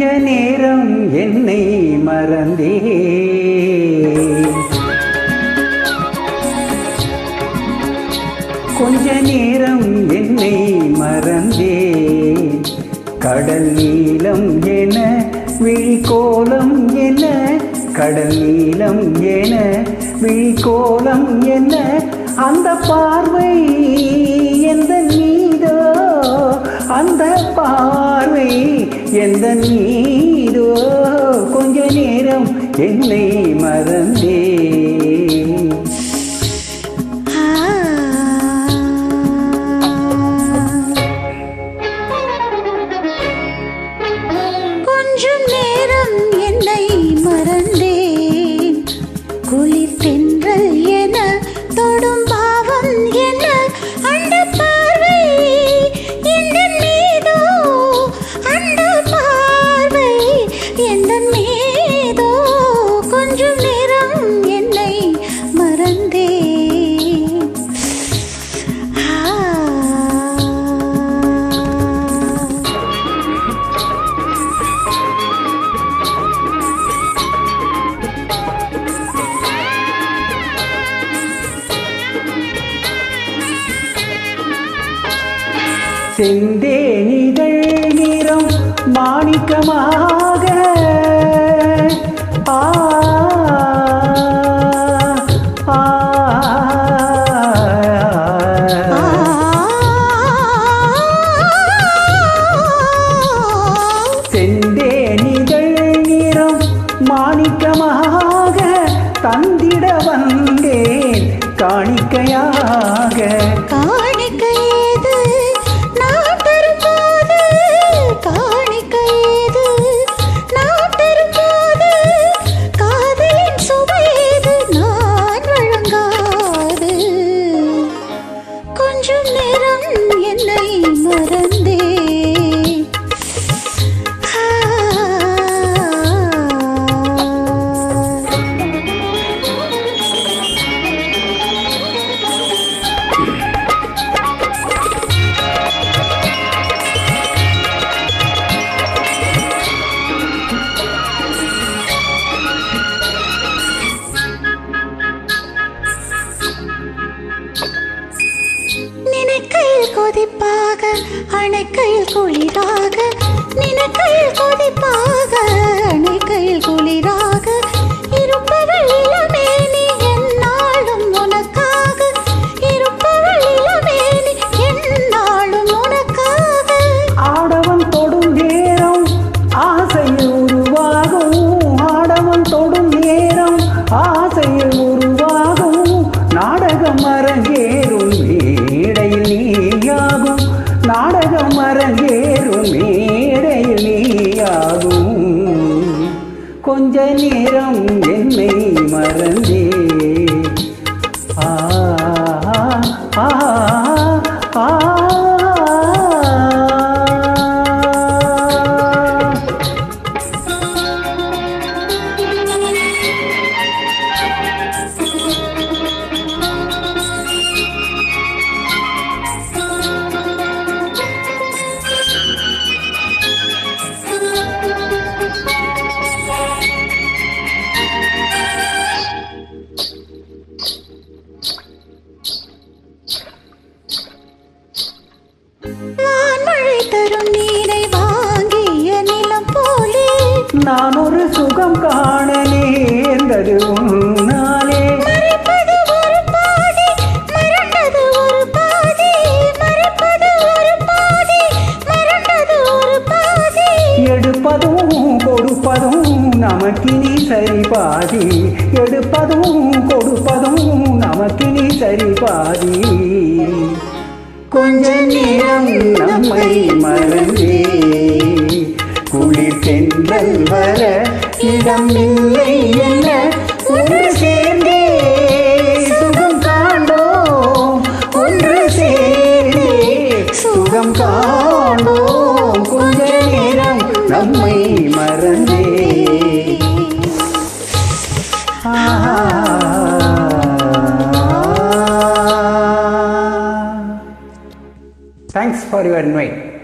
கொஞ்ச நேரம் என்னை மறந்தே. கொஞ்ச நேரம் என்னை மறந்தே. கடல் நீளம் என விழிகோலம் என கடல் நீளம் என விழிகோலம் என அந்த பார்வை எந்த நீதோ அந்த பார்வை எந்த நீரோ கொஞ்ச நேரம் என்னை செந்தேனிகள் நிறம் மாணிக்கமாக கொதிப்பாக அணைக்கையில் குளிராக நினைக்கையில் கொதிப்பாக அணைக்கையில் குளிராக ஒரு பாதி எடுப்பதும் கொடுப்பதும் நமக்கினி சரி பாதி எடுப்பதும் கொடுப்பதும் நமக்கினி சரி பாதி கொஞ்ச நேரம் நம்மை மறந்தே. குளிர் தென்றல் வர இடம் இல்லை Thanks for your invite.